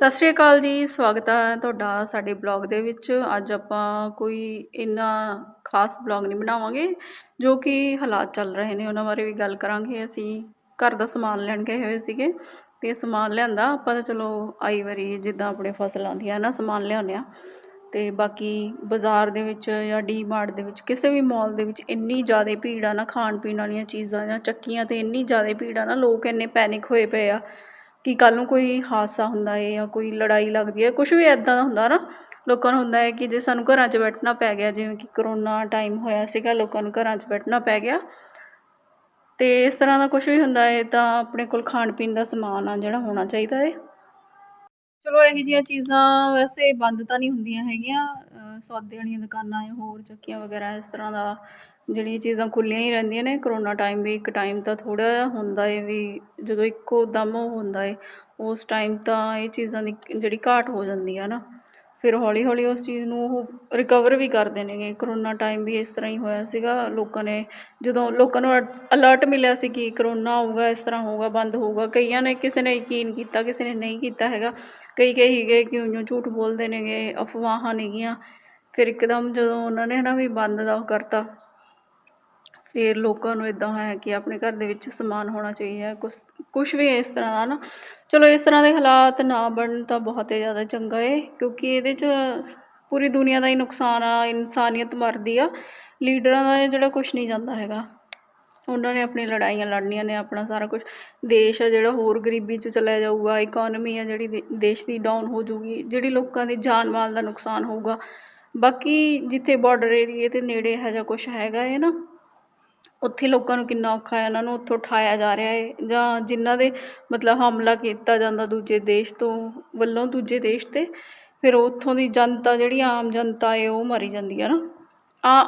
ਸਤਿ ਸ਼੍ਰੀ ਅਕਾਲ ਜੀ, ਸਵਾਗਤ ਹੈ ਤੁਹਾਡਾ ਸਾਡੇ ਬਲੌਗ ਦੇ ਵਿੱਚ। ਅੱਜ ਆਪਾਂ ਕੋਈ ਇੰਨਾ ਖਾਸ ਬਲੌਗ ਨਹੀਂ ਬਣਾਵਾਂਗੇ, ਜੋ ਕਿ ਹਾਲਾਤ ਚੱਲ ਰਹੇ ਨੇ, ਉਹਨਾਂ ਬਾਰੇ ਵੀ ਗੱਲ ਕਰਾਂਗੇ। ਅਸੀਂ ਘਰ ਦਾ ਸਮਾਨ ਲੈਣ ਗਏ ਹੋਏ ਸੀਗੇ, ਤੇ ਸਮਾਨ ਲਿਆਂਦਾ। ਆਪਾਂ ਤਾਂ ਚਲੋ ਆਈ ਵਾਰੀ ਜਿੱਦਾਂ ਆਪਣੇ ਫਸਲ ਆਉਂਦੀਆਂ ਨਾ ਸਮਾਨ ਲਿਆਉਂਦੇ ਆ। ਤੇ ਬਾਕੀ ਬਾਜ਼ਾਰ ਦੇ ਵਿੱਚ ਜਾਂ ਡੀ ਮਾਰਟ ਦੇ ਵਿੱਚ, ਕਿਸੇ ਵੀ ਮਾਲ ਦੇ ਵਿੱਚ ਇੰਨੀ ਜ਼ਿਆਦਾ ਭੀੜ ਆ ਨਾ ਖਾਣ ਪੀਣ ਵਾਲੀਆਂ ਚੀਜ਼ਾਂ ਜਾਂ ਚੱਕੀਆਂ ਤੇ ਇੰਨੀ ਜ਼ਿਆਦਾ ਭੀੜ ਆ ਨਾ, ਲੋਕ ਇੰਨੇ ਪੈਨਿਕ ਹੋਏ ਪਏ ਆ। ਕਿ ਕੱਲ੍ਹ ਨੂੰ ਕੋਈ ਹਾਦਸਾ ਹੁੰਦਾ ਹੈ ਜਾਂ ਕੋਈ ਲੜਾਈ ਲੱਗਦੀ ਹੈ ਕੁਛ ਵੀ ਇੱਦਾਂ ਦਾ ਹੁੰਦਾ ਨਾ, ਲੋਕਾਂ ਨੂੰ ਹੁੰਦਾ ਹੈ ਕਿ ਜੇ ਸਾਨੂੰ ਘਰਾਂ 'ਚ ਬੈਠਣਾ ਪੈ ਗਿਆ, ਜਿਵੇਂ ਕਿ ਕਰੋਨਾ ਟਾਈਮ ਹੋਇਆ ਸੀਗਾ, ਲੋਕਾਂ ਨੂੰ ਘਰਾਂ 'ਚ ਬੈਠਣਾ ਪੈ ਗਿਆ। ਤੇ ਇਸ ਤਰ੍ਹਾਂ ਦਾ ਕੁਛ ਵੀ ਹੁੰਦਾ ਹੈ ਤਾਂ ਆਪਣੇ ਕੋਲ ਖਾਣ ਪੀਣ ਦਾ ਸਮਾਨ ਆ ਜਿਹੜਾ ਹੋਣਾ ਚਾਹੀਦਾ ਹੈ ਚਲੋ ਇਹੋ ਜਿਹੀਆਂ ਚੀਜ਼ਾਂ ਵੈਸੇ ਬੰਦ ਤਾਂ ਨਹੀਂ ਹੁੰਦੀਆਂ ਹੈਗੀਆਂ ਸੌਦੇ ਵਾਲੀਆਂ ਦੁਕਾਨਾਂ ਹੈ ਹੋਰ ਚੱਕੀਆਂ ਵਗੈਰਾ, ਇਸ ਤਰ੍ਹਾਂ ਦਾ ਜਿਹੜੀਆਂ ਚੀਜ਼ਾਂ ਖੁੱਲ੍ਹੀਆਂ ਹੀ ਰਹਿੰਦੀਆਂ ਨੇ, ਕਰੋਨਾ ਟਾਈਮ ਵੀ ਇੱਕ ਟਾਈਮ ਤਾਂ ਥੋੜ੍ਹਾ ਜਿਹਾ ਹੁੰਦਾ ਹੈ ਵੀ ਜਦੋਂ ਇੱਕੋ ਦਮ ਉਹ ਹੁੰਦਾ ਹੈ ਉਸ ਟਾਈਮ ਤਾਂ ਇਹ ਚੀਜ਼ਾਂ ਦੀ ਜਿਹੜੀ ਘਾਟ ਹੋ ਜਾਂਦੀ ਆ ਨਾ, ਫਿਰ ਹੌਲੀ ਹੌਲੀ ਉਸ ਚੀਜ਼ ਨੂੰ ਉਹ ਰਿਕਵਰ ਵੀ ਕਰਦੇ ਨੇਗੇ। ਕਰੋਨਾ ਟਾਈਮ ਵੀ ਇਸ ਤਰ੍ਹਾਂ ਹੀ ਹੋਇਆ ਸੀਗਾ, ਲੋਕਾਂ ਨੇ ਜਦੋਂ ਲੋਕਾਂ ਨੂੰ ਅਲਰਟ ਮਿਲਿਆ ਸੀ ਕਿ ਕਰੋਨਾ ਆਊਗਾ, ਇਸ ਤਰ੍ਹਾਂ ਹੋਊਗਾ, ਬੰਦ ਹੋਊਗਾ, ਕਈਆਂ ਨੇ ਕਿਸੇ ਨੇ ਯਕੀਨ ਕੀਤਾ, ਕਿਸੇ ਨੇ ਨਹੀਂ ਕੀਤਾ ਹੈਗਾ, ਕਈ ਕਈ ਗਏ ਕਿ ਉਈਓ ਝੂਠ ਬੋਲਦੇ ਨੇਗੇ, ਅਫਵਾਹਾਂ ਨੇਗੀਆਂ ਫਿਰ ਇੱਕਦਮ ਜਦੋਂ ਉਹਨਾਂ ਨੇ ਨਾ ਵੀ ਬੰਦ ਦਾ ਉਹ ਕਰਤਾ, ਫਿਰ ਲੋਕਾਂ ਨੂੰ ਇਦਾਂ ਹੋਇਆ ਕਿ ਆਪਣੇ ਘਰ ਦੇ ਵਿੱਚ ਸਮਾਨ ਹੋਣਾ ਚਾਹੀਦਾ, ਕੁਛ ਕੁਛ ਵੀ ਇਸ ਤਰ੍ਹਾਂ ਦਾ ਨਾ, ਚਲੋ ਇਸ ਤਰ੍ਹਾਂ ਦੇ ਹਾਲਾਤ ਨਾ ਬਣਨ ਤਾਂ ਬਹੁਤ ਹੀ ਜ਼ਿਆਦਾ ਚੰਗਾ ਏ, ਕਿਉਂਕਿ ਇਹਦੇ 'ਚ ਪੂਰੀ ਦੁਨੀਆ ਦਾ ਹੀ ਨੁਕਸਾਨ ਆ, ਇਨਸਾਨੀਅਤ ਮਰਦੀ ਆ, ਲੀਡਰਾਂ ਦਾ ਜਿਹੜਾ ਕੁਛ ਨਹੀਂ ਜਾਂਦਾ ਹੈਗਾ। ਉਹਨਾਂ ਨੇ ਆਪਣੀ ਲੜਾਈਆਂ ਲੜਨੀਆਂ ਨੇ, ਆਪਣਾ ਸਾਰਾ ਕੁਝ ਦੇਸ਼ ਆ ਜਿਹੜਾ ਹੋਰ ਗਰੀਬੀ 'ਚ ਚਲਿਆ ਜਾਊਗਾ ਇਕੋਨਮੀ ਆ ਜਿਹੜੀ ਦੇ- ਦੇਸ਼ ਦੀ ਡਾਊਨ ਹੋ ਜਾਊਗੀ, ਜਿਹੜੀ ਲੋਕਾਂ ਦੀ ਜਾਨ ਮਾਲ ਦਾ ਨੁਕਸਾਨ ਹੋਊਗਾ ਬਾਕੀ ਜਿੱਥੇ ਬਾਰਡਰ ਏਰੀਏ ਦੇ ਨੇੜੇ ਇਹੋ ਜਿਹਾ ਕੁਛ ਹੈਗਾ ਹੈ ਨਾ, ਉੱਥੇ ਲੋਕਾਂ ਨੂੰ ਕਿੰਨਾ ਔਖਾ ਹੈ, ਉਹਨਾਂ ਨੂੰ ਉੱਥੋਂ ਉਠਾਇਆ ਜਾ ਰਿਹਾ ਹੈ ਜਾਂ ਜਿਨ੍ਹਾਂ ਦੇ ਮਤਲਬ ਹਮਲਾ ਕੀਤਾ ਜਾਂਦਾ ਦੂਜੇ ਦੇਸ਼ ਤੋਂ, ਵੱਲੋਂ ਦੂਜੇ ਦੇਸ਼ 'ਤੇ, ਫਿਰ ਉੱਥੋਂ ਦੀ ਜਨਤਾ ਜਿਹੜੀ ਆਮ ਜਨਤਾ ਹੈ ਉਹ ਮਰੀ ਜਾਂਦੀ ਹੈ ਨਾ। ਆ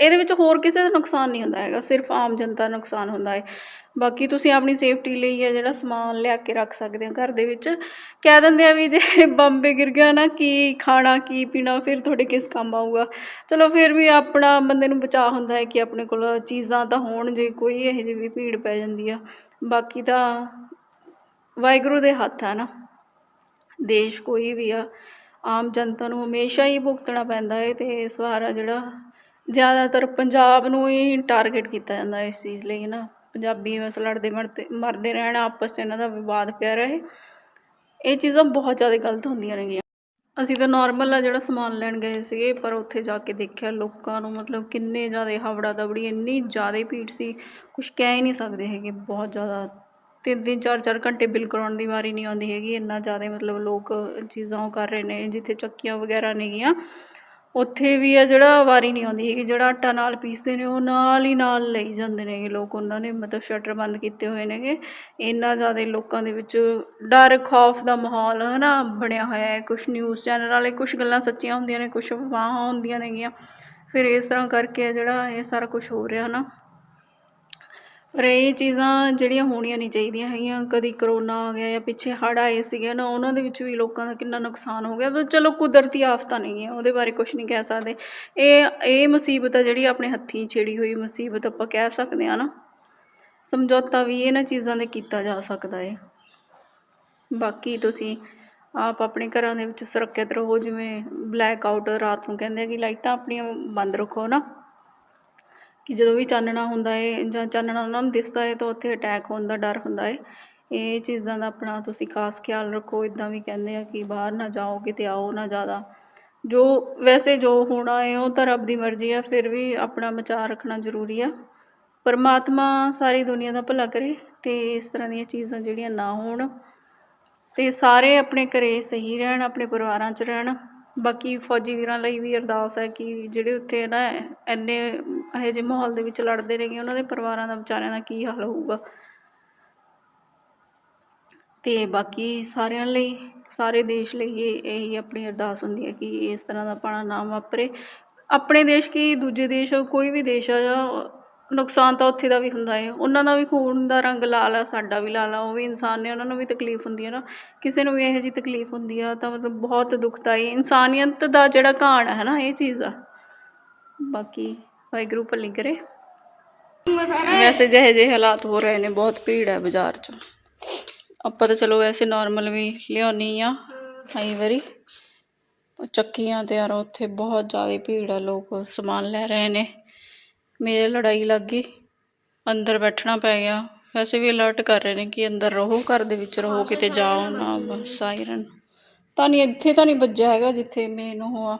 ਇਹਦੇ ਵਿੱਚ ਹੋਰ ਕਿਸੇ ਦਾ ਨੁਕਸਾਨ ਨਹੀਂ ਹੁੰਦਾ ਹੈਗਾ, ਸਿਰਫ ਆਮ ਜਨਤਾ ਦਾ ਨੁਕਸਾਨ ਹੁੰਦਾ ਹੈ। ਬਾਕੀ ਤੁਸੀਂ ਆਪਣੀ ਸੇਫਟੀ ਲਈ ਹੈ ਜਿਹੜਾ ਸਮਾਨ ਲਿਆ ਕੇ ਰੱਖ ਸਕਦੇ ਹੋ ਘਰ ਦੇ ਵਿੱਚ, ਕਹਿ ਦਿੰਦੇ ਆ ਵੀ ਜੇ ਬੰਬੇ ਗਿਰ ਗਿਆ ਨਾ, ਕੀ ਖਾਣਾ, ਕੀ ਪੀਣਾ, ਫਿਰ ਤੁਹਾਡੇ ਕਿਸ ਕੰਮ ਆਊਗਾ। ਚਲੋ ਫਿਰ ਵੀ ਆਪਣਾ ਬੰਦੇ ਨੂੰ ਬਚਾਅ ਹੁੰਦਾ ਹੈ ਕਿ ਆਪਣੇ ਕੋਲ ਚੀਜ਼ਾਂ ਤਾਂ ਹੋਣ, ਜੇ ਕੋਈ ਇਹੋ ਜਿਹੀ ਵੀ ਭੀੜ ਪੈ ਜਾਂਦੀ ਆ। ਬਾਕੀ ਤਾਂ ਵਾਹਿਗੁਰੂ ਦੇ ਹੱਥ ਆ ਨਾ। ਦੇਸ਼ ਕੋਈ ਵੀ ਆ, ਆਮ ਜਨਤਾ ਨੂੰ ਹਮੇਸ਼ਾ ਹੀ ਭੁਗਤਣਾ ਪੈਂਦਾ ਹੈ ਤੇ ਇਸ ਵਾਰ ਆ ਜਿਹੜਾ ਜ਼ਿਆਦਾਤਰ ਪੰਜਾਬ ਨੂੰ ਹੀ ਟਾਰਗੇਟ ਕੀਤਾ ਜਾਂਦਾ ਇਸ ਚੀਜ਼ ਲਈ ਨਾ ਪੰਜਾਬੀ ਬਸ ਲੜਦੇ ਮਰਦੇ ਮਰਦੇ ਰਹਿਣ, ਆਪਸ 'ਚ ਇਹਨਾਂ ਦਾ ਵਿਵਾਦ ਪਿਆ ਰਹੇ। ਇਹ ਚੀਜ਼ਾਂ ਬਹੁਤ ਜ਼ਿਆਦਾ ਗਲਤ ਹੁੰਦੀਆਂ ਨੇਗੀਆਂ। ਅਸੀਂ ਤਾਂ ਨਾਰਮਲ ਆ ਜਿਹੜਾ ਸਮਾਨ ਲੈਣ ਗਏ ਸੀਗੇ, ਪਰ ਉੱਥੇ ਜਾ ਕੇ ਦੇਖਿਆ ਲੋਕਾਂ ਨੂੰ ਮਤਲਬ ਕਿੰਨੇ ਜ਼ਿਆਦਾ ਹਵੜਾ ਦਵੜੀ ਇੰਨੀ ਜ਼ਿਆਦਾ ਭੀੜ ਸੀ। ਕੁਝ ਕਹਿ ਹੀ ਨਹੀਂ ਸਕਦੇ ਹੈਗੇ, ਬਹੁਤ ਜ਼ਿਆਦਾ। ਤਿੰਨ ਤਿੰਨ, ਚਾਰ ਚਾਰ ਘੰਟੇ ਬਿਲ ਕਰਾਉਣ ਦੀ ਵਾਰੀ ਨਹੀਂ ਆਉਂਦੀ ਹੈਗੀ। ਇੰਨਾ ਜ਼ਿਆਦਾ ਮਤਲਬ ਲੋਕ ਚੀਜ਼ਾਂ ਉਹ ਕਰ ਰਹੇ ਨੇ, ਜਿੱਥੇ ਚੱਕੀਆਂ ਵਗੈਰਾ ਨੇਗੀਆਂ। ਉੱਥੇ ਵੀ ਆ ਜਿਹੜਾ ਵਾਰੀ ਨਹੀਂ ਆਉਂਦੀ ਹੈਗੀ, ਜਿਹੜਾ ਆਟਾ ਨਾਲ ਪੀਸਦੇ ਨੇ, ਉਹ ਨਾਲ ਹੀ ਨਾਲ ਲਈ ਜਾਂਦੇ ਨੇਗੇ ਲੋਕ, ਉਹਨਾਂ ਨੇ ਮਤਲਬ ਸ਼ਟਰ ਬੰਦ ਕੀਤੇ ਹੋਏ ਨੇਗੇ। ਇੰਨਾ ਜ਼ਿਆਦਾ ਲੋਕਾਂ ਦੇ ਵਿੱਚ ਡਰ, ਖੌਫ ਦਾ ਮਾਹੌਲ ਹੈ ਨਾ ਬਣਿਆ ਹੋਇਆ ਹੈ। ਕੁਛ ਨਿਊਜ਼ ਚੈਨਲ ਵਾਲੇ ਕੁਛ ਗੱਲਾਂ ਸੱਚੀਆਂ ਹੁੰਦੀਆਂ ਨੇ, ਕੁਛ ਅਫਵਾਹਾਂ ਹੁੰਦੀਆਂ ਨੇਗੀਆਂ। ਫਿਰ ਇਸ ਤਰ੍ਹਾਂ ਕਰਕੇ ਆ ਜਿਹੜਾ ਇਹ ਸਾਰਾ ਕੁਝ ਹੋ ਰਿਹਾ ਨਾ ਪਰ ਇਹ ਚੀਜ਼ਾਂ ਜਿਹੜੀਆਂ ਹੋਣੀਆਂ ਨਹੀਂ ਚਾਹੀਦੀਆਂ ਹੈਗੀਆਂ। ਕਦੀ ਕਰੋਨਾ ਆ ਗਿਆ ਜਾਂ ਪਿੱਛੇ ਹੜ੍ਹ ਆਏ ਸੀਗੇ ਨਾ, ਉਹਨਾਂ ਦੇ ਵਿੱਚ ਵੀ ਲੋਕਾਂ ਦਾ ਕਿੰਨਾ ਨੁਕਸਾਨ ਹੋ ਗਿਆ। ਤਾਂ ਚਲੋ ਕੁਦਰਤੀ ਆਫਤਾਂ ਨਹੀਂ ਹੈ, ਉਹਦੇ ਬਾਰੇ ਕੁਛ ਨਹੀਂ ਕਹਿ ਸਕਦੇ। ਇਹ ਇਹ ਮੁਸੀਬਤ ਆ ਜਿਹੜੀ ਆਪਣੇ ਹੱਥੀਂ ਛਿੜੀ ਹੋਈ ਮੁਸੀਬਤ ਆਪਾਂ ਕਹਿ ਸਕਦੇ ਹਾਂ ਨਾ। ਸਮਝੌਤਾ ਵੀ ਇਹਨਾਂ ਚੀਜ਼ਾਂ ਦੇ ਕੀਤਾ ਜਾ ਸਕਦਾ ਹੈ ਬਾਕੀ ਤੁਸੀਂ ਆਪ ਆਪਣੇ ਘਰਾਂ ਦੇ ਵਿੱਚ ਸੁਰੱਖਿਅਤ ਰਹੋ, ਜਿਵੇਂ ਬਲੈਕ ਆਊਟ ਰਾਤ ਨੂੰ ਕਹਿੰਦੇ ਆ ਕਿ ਲਾਈਟਾਂ ਆਪਣੀਆਂ ਬੰਦ ਰੱਖੋ ਨਾ। ਕਿ ਜਦੋਂ ਵੀ ਚਾਨਣਾ ਹੁੰਦਾ ਹੈ ਜਾਂ ਚਾਨਣਾ ਉਹਨਾਂ ਨੂੰ ਦਿਸਦਾ ਹੈ ਤਾਂ ਉੱਥੇ ਅਟੈਕ ਹੋਣ ਦਾ ਡਰ ਹੁੰਦਾ ਹੈ ਇਹ ਚੀਜ਼ਾਂ ਦਾ ਆਪਣਾ ਤੁਸੀਂ ਖਾਸ ਖਿਆਲ ਰੱਖੋ ਇੱਦਾਂ ਵੀ ਕਹਿੰਦੇ ਆ ਕਿ ਬਾਹਰ ਨਾ ਜਾਓ, ਕਿਤੇ ਆਓ ਨਾ ਜ਼ਿਆਦਾ। ਜੋ ਵੈਸੇ ਜੋ ਹੋਣਾ ਹੈ ਉਹ ਤਾਂ ਰੱਬ ਦੀ ਮਰਜ਼ੀ ਆ, ਫਿਰ ਵੀ ਆਪਣਾ ਬਚਾਅ ਰੱਖਣਾ ਜ਼ਰੂਰੀ ਆ। ਪਰਮਾਤਮਾ ਸਾਰੀ ਦੁਨੀਆ ਦਾ ਭਲਾ ਕਰੇ ਤੇ ਇਸ ਤਰ੍ਹਾਂ ਦੀਆਂ ਚੀਜ਼ਾਂ ਜਿਹੜੀਆਂ ਨਾ ਹੋਣ ਤੇ ਸਾਰੇ ਆਪਣੇ ਘਰੇ ਸਹੀ ਰਹਿਣ, ਆਪਣੇ ਪਰਿਵਾਰਾਂ 'ਚ ਰਹਿਣ। ਬਾਕੀ ਫੌਜੀ ਵੀਰਾਂ ਲਈ ਵੀ ਅਰਦਾਸ ਹੈ ਕਿ ਜਿਹੜੇ ਉੱਥੇ ਨਾ ਇੰਨੇ ਇਹੋ ਜਿਹੇ ਮਾਹੌਲ ਦੇ ਵਿੱਚ ਲੜਦੇ ਨੇਗੇ ਉਹਨਾਂ ਦੇ ਪਰਿਵਾਰਾਂ ਦਾ ਵਿਚਾਰਿਆਂ ਦਾ ਕੀ ਹਾਲ ਹੋਊਗਾ। ਤੇ ਬਾਕੀ ਸਾਰਿਆਂ ਲਈ, ਸਾਰੇ ਦੇਸ਼ ਲਈ ਇਹ, ਇਹੀ ਆਪਣੀ ਅਰਦਾਸ ਹੁੰਦੀ ਹੈ ਕਿ ਇਸ ਤਰ੍ਹਾਂ ਦਾ ਪਾਣਾ ਨਾ ਵਾਪਰੇ। ਆਪਣੇ ਦੇਸ਼ ਕੀ, ਦੂਜੇ ਦੇਸ਼, ਕੋਈ ਵੀ ਦੇਸ਼ ਆ ਜਾਂ ਨੁਕਸਾਨ ਤਾਂ ਉੱਥੇ ਦਾ ਵੀ ਹੁੰਦਾ ਹੈ ਉਹਨਾਂ ਦਾ ਵੀ ਖੂਨ ਦਾ ਰੰਗ ਲਾਲ ਆ, ਸਾਡਾ ਵੀ ਲਾਲ ਆ, ਉਹ ਵੀ ਇਨਸਾਨ ਨੇ, ਉਹਨਾਂ ਨੂੰ ਵੀ ਤਕਲੀਫ ਹੁੰਦੀ ਹੈ ਨਾ। ਕਿਸੇ ਨੂੰ ਵੀ ਇਹੋ ਜਿਹੀ ਤਕਲੀਫ ਹੁੰਦੀ ਆ ਤਾਂ ਮਤਲਬ ਬਹੁਤ ਦੁਖਦਾਈ। ਇਨਸਾਨੀਅਤ ਦਾ ਜਿਹੜਾ ਘਾਣ ਹੈ ਨਾ ਇਹ ਚੀਜ਼ ਆ। ਬਾਕੀ ਵਾਹਿਗੁਰੂ ਭਲੀ ਕਰੇ। ਵੈਸੇ ਜਿਹੇ ਜਿਹੇ ਹਾਲਾਤ ਹੋ ਰਹੇ ਨੇ, ਬਹੁਤ ਭੀੜ ਹੈ ਬਾਜ਼ਾਰ 'ਚ। ਆਪਾਂ ਤਾਂ ਚਲੋ ਵੈਸੇ ਨਾਰਮਲ ਵੀ ਲਿਆਉਣੀ ਆ ਕਈ ਵਾਰੀ। ਚੱਕੀਆਂ ਤੇ ਯਾਰ ਉੱਥੇ ਬਹੁਤ ਜ਼ਿਆਦਾ ਭੀੜ ਹੈ ਲੋਕ ਸਮਾਨ ਲੈ ਰਹੇ ਨੇ। ਮੇਰੇ ਲੜਾਈ ਲੱਗ ਗਈ। ਅੰਦਰ ਬੈਠਣਾ ਪੈ ਗਿਆ। ਵੈਸੇ ਵੀ ਅਲਰਟ ਕਰ ਰਹੇ ਨੇ ਕਿ ਅੰਦਰ ਰਹੋ, ਘਰ ਦੇ ਵਿੱਚ ਰਹੋ, ਕਿਤੇ ਜਾਓ ਨਾ, ਬਸ ਸਾਇਰਨ ਤਾਂ ਨਹੀਂ, ਇੱਥੇ ਤਾਂ ਨਹੀਂ ਵੱਜਿਆ ਹੈਗਾ ਜਿੱਥੇ ਮੇਨ ਉਹ ਆ।